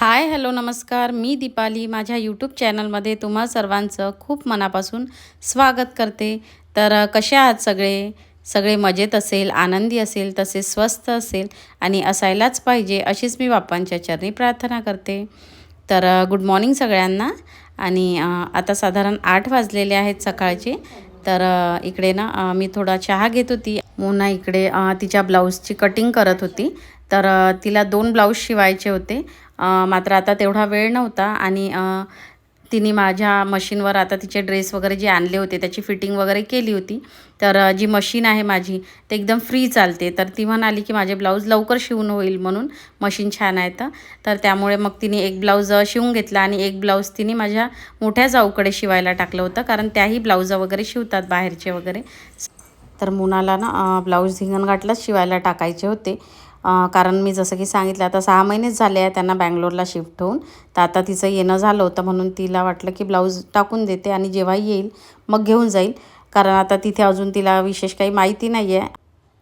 Hi hello नमस्कार. मी दीपाली. माझ्या YouTube चॅनलमध्ये तुम्हा सर्वांचं खूप मनापासून स्वागत करते. तर कसे आहात सगळे? सगळे मजेत असेल आनंदी असेल तसेच स्वस्थ असेल आणि असायलाच पाहिजे अशीच मी बाप्पांच्या चरणी प्रार्थना करते. तर गुड मॉर्निंग सगळ्यांना. आणि आता साधारण आठ वाजलेले आहेत सकाळचे. तर इकडे ना मी थोडा चहा घेत होती. मोना इकडे तिच्या ब्लाऊजची कटिंग करत होती. तर तिला दोन ब्लाऊज शिवायचे होते. मात्र आता तेवढा वेळ नव्हता आणि तिने माझ्या मशीनवर आता तिचे ड्रेस वगैरे जे आणले होते त्याची फिटिंग वगैरे केली होती. तर जी मशीन आहे माझी ते एकदम फ्री चालते. तर ती म्हणाली की माझे ब्लाऊज लवकर शिवून होईल म्हणून मशीन छान आहे तर. त्यामुळे मग तिने एक ब्लाऊज शिवून घेतला आणि एक ब्लाऊज तिने माझ्या मोठ्या जाऊकडे शिवायला टाकलं होतं कारण त्याही ब्लाऊज वगैरे शिवतात बाहेरचे वगैरे. तर मुनाला ना ब्लाऊज ब्लाऊज हिंगणघाटलाच शिवायला टाकायचे होते. कारण मी जसं की सांगितलं आता सहा महिनेच झाले आहे त्यांना बँगलोरला शिफ्ट होऊन. तर आता तिचं येणं झालं होतं म्हणून तिला वाटलं की ब्लाऊज टाकून देते आणि जेव्हा येईल मग घेऊन जाईल. कारण आता तिथे अजून तिला विशेष काही माहिती नाही आहे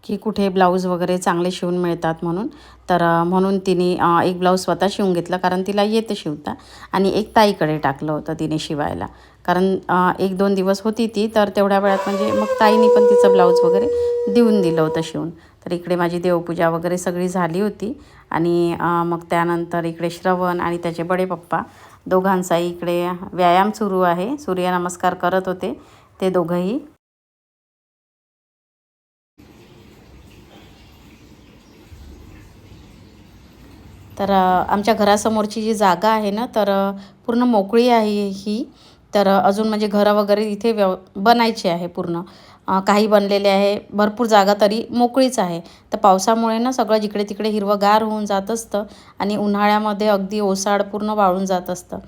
की कुठे ब्लाऊज वगैरे चांगले शिवून मिळतात म्हणून. तर म्हणून तिने एक ब्लाऊज स्वतः शिवून घेतलं कारण तिला येतं शिवता. आणि एक ताईकडे टाकलं होतं तिने शिवायला. कारण एक दोन दिवस होती ती तर तेवढ्या वेळात म्हणजे मग ताईने पण तिचं ब्लाऊज वगैरे देऊन दिलं होतं शिवून. तर इकडे माझी देवपूजा वगैरे सगळी झाली होती. आणि मग त्यानंतर इकडे श्रवण आणि त्याचे बडे पप्पा दोघांचाही इकडे व्यायाम सुरू आहे. सूर्यनमस्कार करत होते ते दोघंही. तर आमच्या घरासमोरची जी जागा आहे ना तर पूर्ण मोकळी आहे ही. तर अजून म्हणजे घरं वगैरे इथे व्यव बनायची आहे पूर्ण. काही बनलेले आहे. भरपूर जागा तरी मोकळीच आहे. तर पावसामुळे ना सगळं जिकडे तिकडे हिरवंगार होऊन जात असतं आणि उन्हाळ्यामध्ये अगदी ओसाड पूर्ण वाळून जात असतं.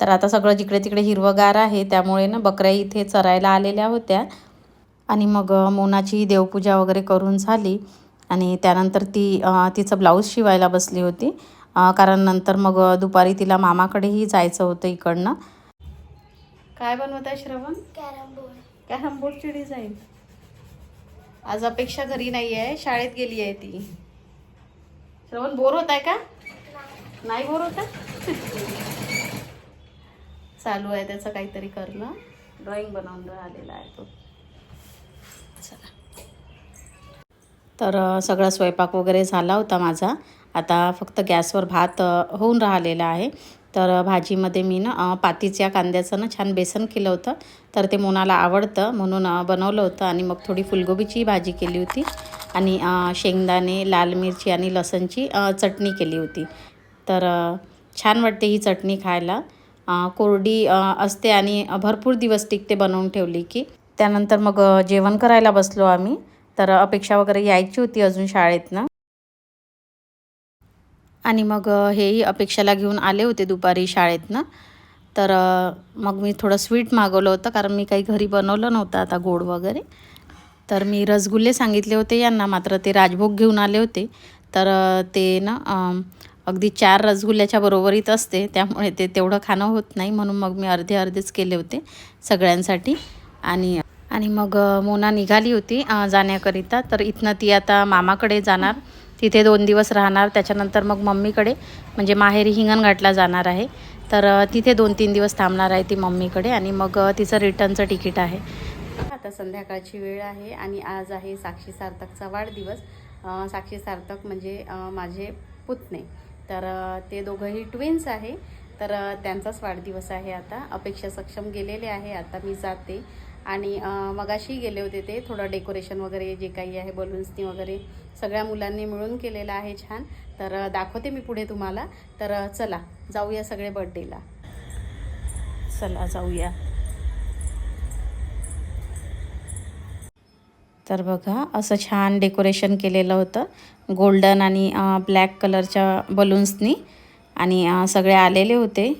तर आता सगळं जिकडे तिकडे हिरवंगार आहे त्यामुळे ना बकऱ्या इथे चरायला आलेल्या होत्या. आणि मग मोनाची देवपूजा वगैरे करून झाली. आणि त्यानंतर ती तिचं ब्लाऊज शिवायला बसली होती. कारण नंतर मग दुपारी तिला मामाकडेही जायचं होतं इकडनं. काय बनवत आहे श्रवण? Carrom board. काय बोर्डची डिझाईन आज अपेक्षा घरी नाही आहे शाळेत गेली आहे ती. श्रवण बोर होत आहे का? नाही बोर होत? चालू आहे त्याचं काहीतरी करणं. ड्रॉइंग बनवून आलेला आहे तो. चला. तर सगळा स्वयंपाक वगैरे झाला होता माझा. आता फक्त गॅसवर भात होऊन राहिलेला आहे. तर भाजीमध्ये मी ना पातीच्या कांद्याचं ना छान बेसन केलं होतं. तर ते मोनाला आवडतं म्हणून बनवलं होतं आणि मग थोडी फुलगोबीची भाजी केली होती आणि शेंगदाणे लाल मिरची आणि लसणची चटणी केली होती. तर छान वाटते ही चटणी खायला. कोरडी असते आणि भरपूर दिवस टिकते बनवून ठेवली की. त्यानंतर मग जेवण करायला बसलो आम्ही. तर अपेक्षा वगैरे यायची होती अजून शाळेतनं. आणि मग हेही अपेक्षाला घेऊन आले होते दुपारी शाळेतनं. तर मग मी थोडं स्वीट मागवलं होतं कारण मी काही घरी बनवलं नव्हतं आता गोड वगैरे. तर मी रसगुल्ले सांगितले होते यांना मात्र ते राजभोग घेऊन आले होते. तर ते ना अगदी चार रसगुल्ल्याच्या बरोबरीत असते त्यामुळे ते तेवढं खाणं होत नाही म्हणून मग मी अर्धे अर्धेच केले होते सगळ्यांसाठी. आणि आणि मग मोना निघाली होती जाण्याकरिता. तर इथनं ती आता मामाकडे जाणार. तिथे दोन दिवस राहणार. त्याच्यानंतर मग मम्मीकडे म्हणजे माहेरी हिंगणघाटला जाणार आहे. तर तिथे दोन तीन दिवस थांबणार आहे ती मम्मीकडे आणि मग तिचं रिटर्नचं तिकीट आहे. आता संध्याकाळची वेळ आहे आणि आज आहे साक्षी सार्थकचा वाढदिवस. साक्षी सार्थक म्हणजे माझे पुतणे. तर ते दोघंही ट्विन्स आहे. तर त्यांचाच वाढदिवस आहे आता. अपेक्षा सक्षम गेलेले आहे. आता मी जाते. आणि मगाशी गेले होते ते थोडं डेकोरेशन वगैरे जे काही आहे बलून्सनी वगैरे सगळ्या मुलांनी मिळून केलेलं आहे छान. तर दाखवते मी पुढे तुम्हाला. तर चला जाऊया सगळे बर्थडेला चला जाऊया. तर बघा असं छान डेकोरेशन केलेलं होतं. गोल्डन आणि ब्लॅक कलरच्या बलून्सनी आणि सगळे आलेले होते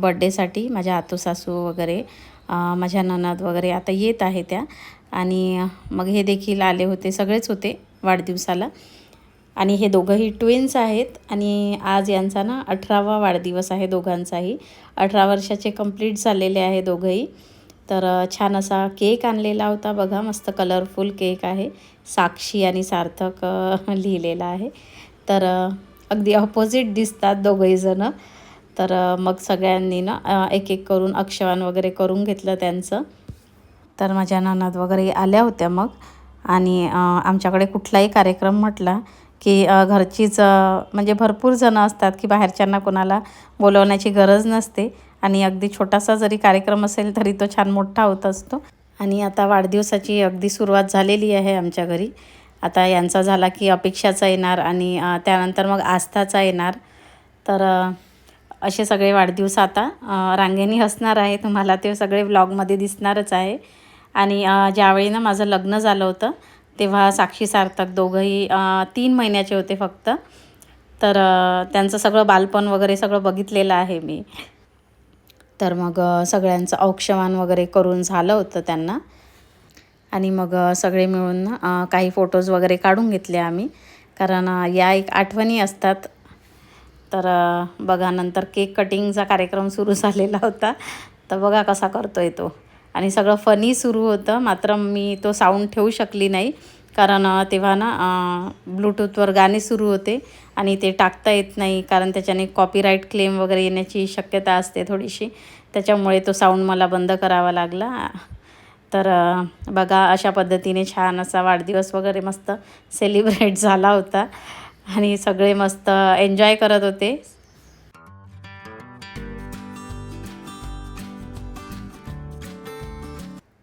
बड्डेसाठी माझ्या आतू सासू वगैरे. माझ्या ननद वगैरे आता येत आहे त्या. आणि मग हे देखील आले होते सगळेच होते वाढदिवसाला. आणि हे दोघंही ट्विन्स आहेत आणि आज यांचा ना अठरावा वाढदिवस आहे दोघांचाही. अठरा वर्षाचे कंप्लीट झालेले आहे दोघंही. तर छान असा केक आणलेला होता बघा मस्त कलरफुल केक आहे. साक्षी आणि सार्थक लिहिलेला आहे. तर अगदी ऑपोजिट दिसतात दोघंही जणं. तर मग सगळ्यांनी ना एक एक करून अक्षवान वगैरे करून घेतलं त्यांचं. तर माझ्या ननद वगैरे आल्या होत्या मग. आणि आमच्याकडे कुठलाही कार्यक्रम म्हटला की घरचीच म्हणजे भरपूर जणं असतात की बाहेरच्यांना कोणाला बोलवण्याची गरज नसते. आणि अगदी छोटासा जरी कार्यक्रम असेल तरी तो छान मोठा होत असतो. आणि आता वाढदिवसाची अगदी सुरुवात झालेली आहे आमच्या घरी. आता यांचा झाला की अपेक्षाचा येणार आणि त्यानंतर मग आस्थाचा येणार. तर असे सगळे वाढदिवस आता रांगेनी हसणार आहे. तुम्हाला ते सगळे व्लॉगमध्ये दिसणारच आहे. आणि ज्यावेळी ना माझं लग्न झालं होतं तेव्हा साक्षी सार्थक दोघंही तीन महिन्याचे होते फक्त. तर त्यांचं सगळं बालपण वगैरे सगळं बघितलेलं आहे मी. तर मग सगळ्यांचं औक्षवान वगैरे करून झालं होतं त्यांना. आणि मग सगळे मिळून काही फोटोज वगैरे काढून घेतले आम्ही. कारण या एक आठवणी असतात. तर बघा नंतर केक कटिंगचा कार्यक्रम सुरू झालेला होता. तर बघा कसा करतो आहे तो. आणि सगळं फनी सुरू होतं. मात्र मी तो साऊंड ठेवू शकली नाही. कारण तेव्हा ना ब्लूटूथवर गाणे सुरू होते. आणि ते टाकता येत नाही. कारण त्याच्याने कॉपीराईट क्लेम वगैरे येण्याची शक्यता असते थोडीशी. त्याच्यामुळे तो साऊंड मला बंद करावा लागला. तर बघा अशा पद्धतीने छान असा वाढदिवस वगैरे मस्त सेलिब्रेट झाला होता. आणि सगळे मस्त एन्जॉय करत होते.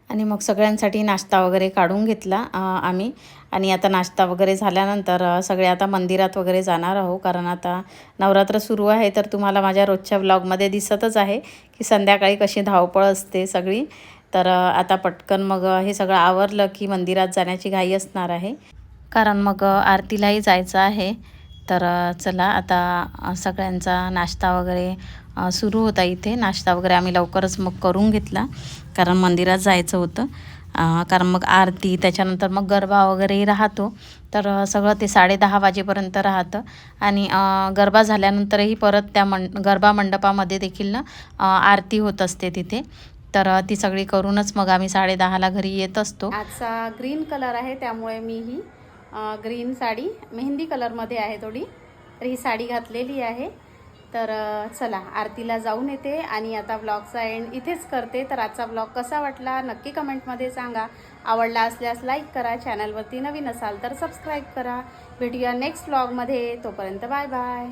आणि मग सगळ्यांसाठी नाश्ता वगैरे काढून घेतला आम्ही. आणि आता नाश्ता वगैरे झाल्यानंतर सगळे आता मंदिरात वगैरे जाणार आहो कारण आता नवरात्र सुरू आहे तर तुम्हाला माझ्या रोजच्या ब्लॉगमध्ये दिसतच आहे की संध्याकाळी कशी धावपळ असते सगळी. तर आता पटकन मग हे सगळं आवरलं की मंदिरात जाण्याची घाई असणार आहे. कारण मग आरतीलाही जायचं आहे. तर चला आता सगळ्यांचा नाश्ता वगैरे सुरू होता इथे. नाश्ता वगैरे आम्ही लवकरच मग करून घेतला कारण मंदिरात जायचं होतं. कारण मग आरती त्याच्यानंतर मग गरबा वगैरेही राहतो. तर सगळं ते साडेदहा वाजेपर्यंत राहतं. आणि गरबा झाल्यानंतरही परत त्या मं गरबा मंडपामध्ये देखील ना आरती होत असते तिथे. तर ती सगळी करूनच मग आम्ही साडेदहाला घरी येत असतो. आजचा ग्रीन कलर आहे त्यामुळे मी ही ग्रीन साडी. मेहंदी कलरमध्ये आहे थोडी. तर ही साडी घातलेली आहे. तर चला आरतीला जाऊन येते आणि आता ब्लॉगचा एंड इथेच करते. तर आजचा ब्लॉग कसा वाटला नक्की कमेंटमध्ये सांगा. आवडला असल्यास लाईक करा. चॅनलवरती नवीन असाल तर सबस्क्राईब करा. भेटूया नेक्स्ट ब्लॉगमध्ये तोपर्यंत बाय बाय